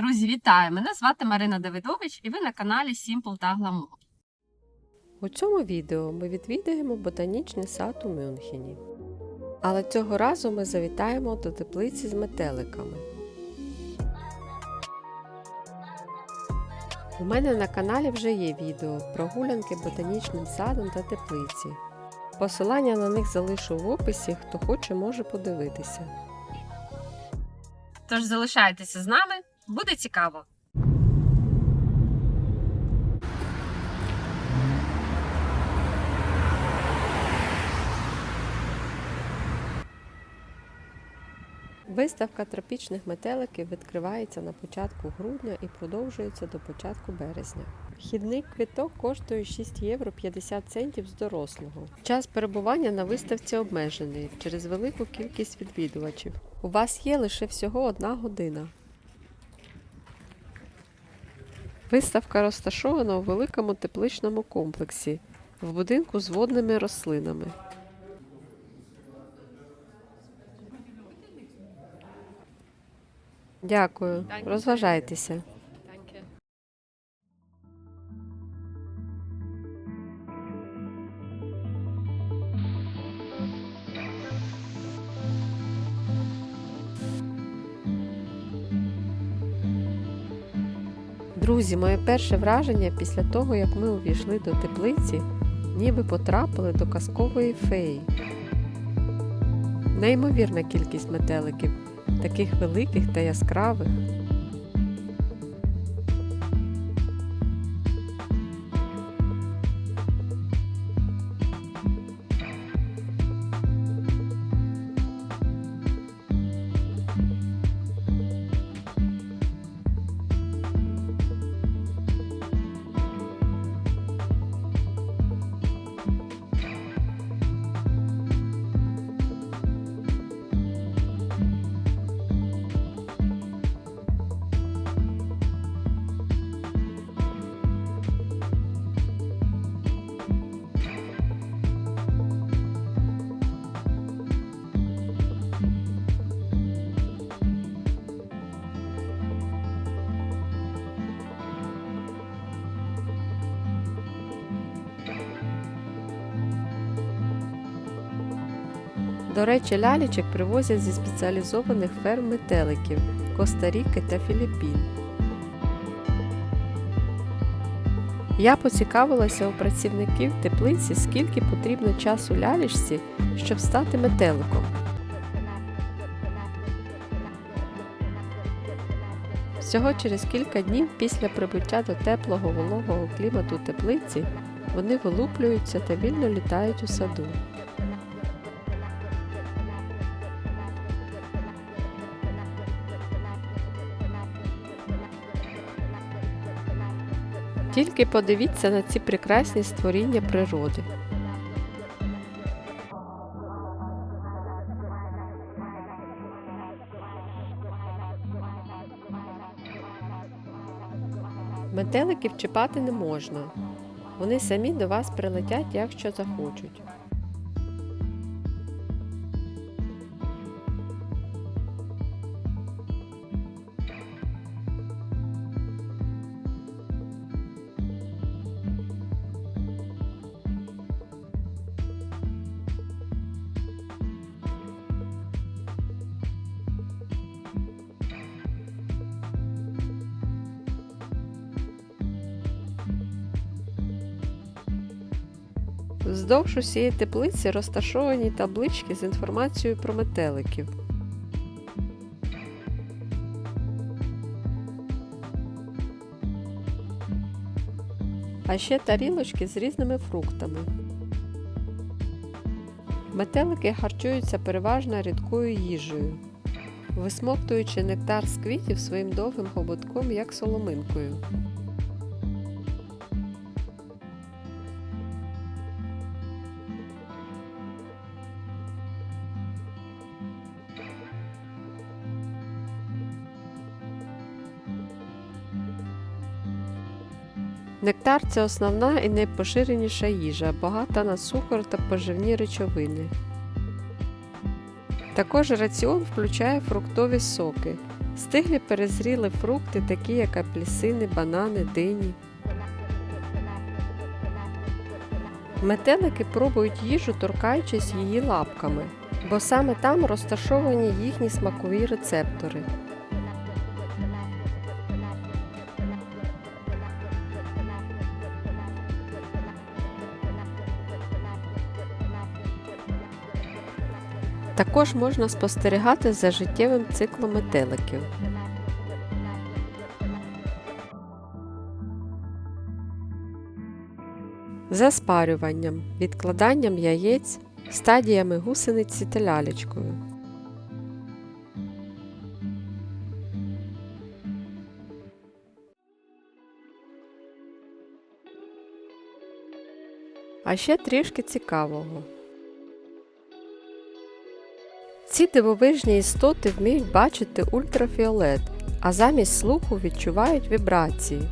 Друзі, вітаю! Мене звати Марина Давидович і ви на каналі Simple та Glamour. У цьому відео ми відвідаємо ботанічний сад у Мюнхені. Але цього разу ми завітаємо до теплиці з метеликами. У мене на каналі вже є відео прогулянки ботанічним садом та теплиці. Посилання на них залишу в описі, хто хоче може подивитися. Тож залишайтеся з нами, буде цікаво! Виставка тропічних метеликів відкривається на початку грудня і продовжується до початку березня. Вхідний квиток коштує 6 євро 50 центів з дорослого. Час перебування на виставці обмежений через велику кількість відвідувачів. У вас є лише всього одна година. Виставка розташована у великому тепличному комплексі в будинку з водними рослинами. Дякую. Розважайтеся. Друзі, моє перше враження після того, як ми увійшли до теплиці, ніби потрапили до казкової феї. Неймовірна кількість метеликів, таких великих та яскравих. До речі, лялічок привозять зі спеціалізованих ферм метеликів Коста-Ріки та Філіппін. Я поцікавилася у працівників теплиці, скільки потрібно часу лялічці, щоб стати метеликом. Всього через кілька днів після прибуття до теплого вологого клімату теплиці вони вилуплюються та вільно літають у саду. Тільки подивіться на ці прекрасні створіння природи. Метеликів чіпати не можна. Вони самі до вас прилетять, якщо захочуть. Вздовж усієї теплиці розташовані таблички з інформацією про метеликів. А ще тарілочки з різними фруктами. Метелики харчуються переважно рідкою їжею, висмоктуючи нектар з квітів своїм довгим хоботком, як соломинкою. Нектар це основна і найпоширеніша їжа, багата на цукор та поживні речовини. Також раціон включає фруктові соки, Стиглі перезріли фрукти, такі як апельсини, банани, дині. Метелики пробують їжу, торкаючись її лапками, бо саме там розташовані їхні смакові рецептори. Також можна спостерігати за життєвим циклом метеликів. За спарюванням, відкладанням яєць, стадіями гусениці та лялечкою. А ще трішки цікавого. Ці дивовижні істоти вміють бачити ультрафіолет, а замість слуху відчувають вібрації.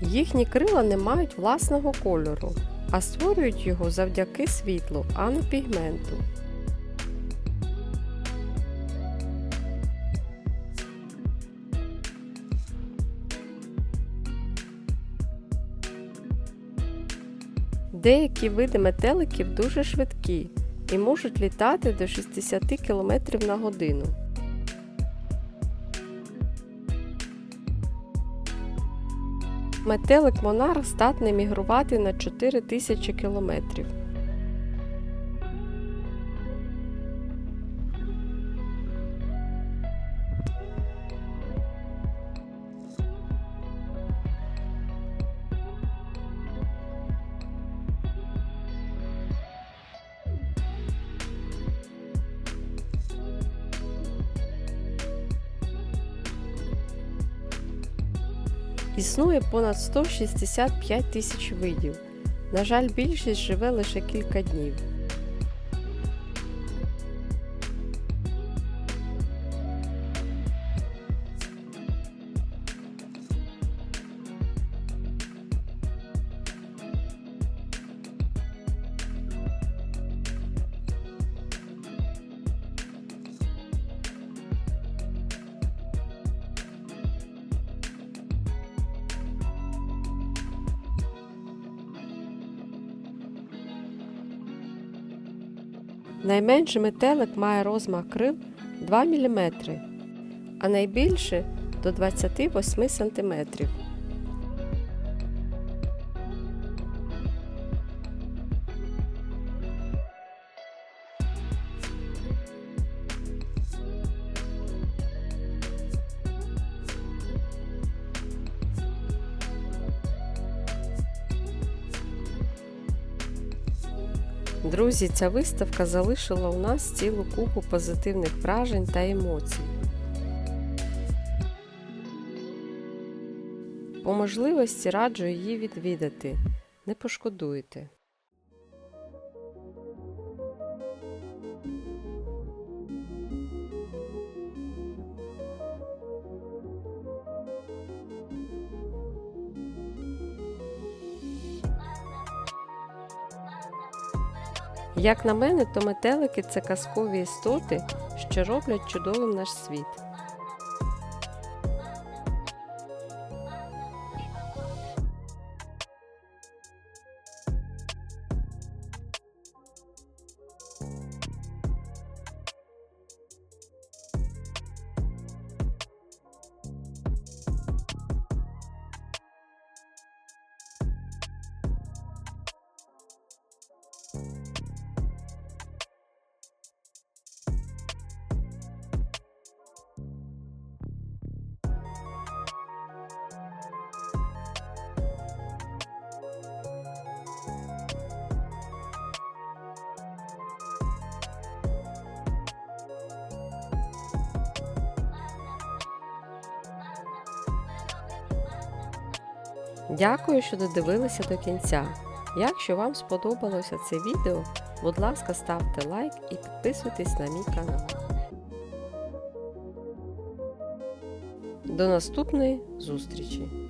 Їхні крила не мають власного кольору, а створюють його завдяки світлу, а не пігменту. Деякі види метеликів дуже швидкі і можуть літати до 60 км на годину. Метелик Монарх здатний мігрувати на 4000 км. Існує понад 165 тисяч видів. На жаль, більшість живе лише кілька днів. Найменший метелик має розмах крил 2 мм, а найбільше до 28 см. Друзі, ця виставка залишила у нас цілу купу позитивних вражень та емоцій. По можливості раджу її відвідати. Не пошкодуєте. Як на мене, то метелики це казкові істоти, що роблять чудовим наш світ. Дякую, що додивилися до кінця. Якщо вам сподобалося це відео, будь ласка, ставте лайк і підписуйтесь на мій канал. До наступної зустрічі!